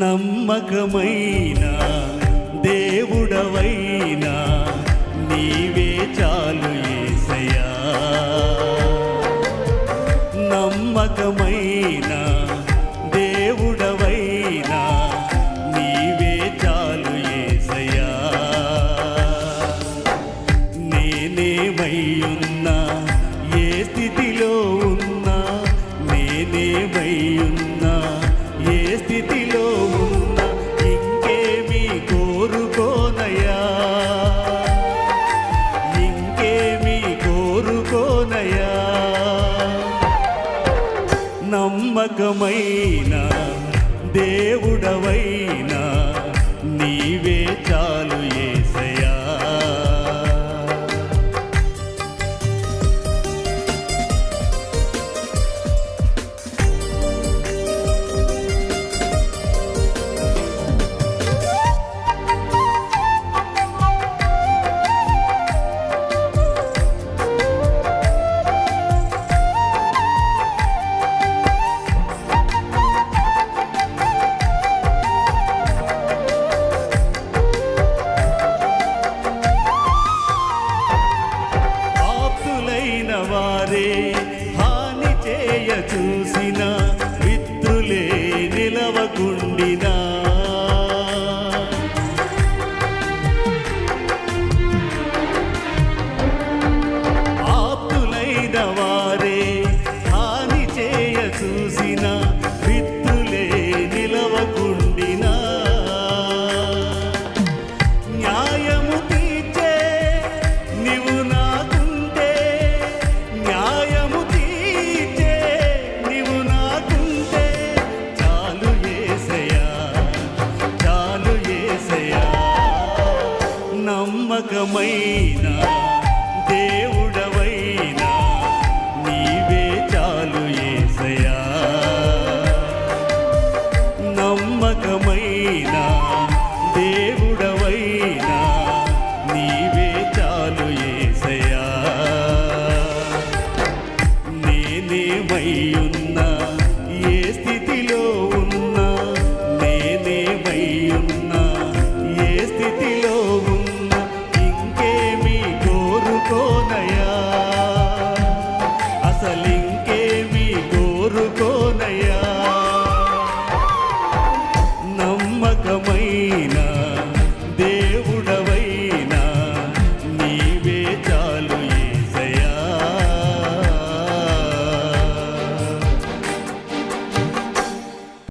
నమ్మకమైన దేవుడవైనా నీవే చాలు ఏసయా నమ్మకమైన దేవుడవైనా నీవే చాలు ఏసయా నేనేమయ్యున్నా ఏ స్థితిలో ఉన్నా నేనేమయ్యున్నా ఏ స్థితిలో నమ్మకమైన దేవుడవైనా నీవే వారే హాని చేయ చూసిన మిత్రులే నిలవకుండినా. నమ్మకమైన దేవుడు.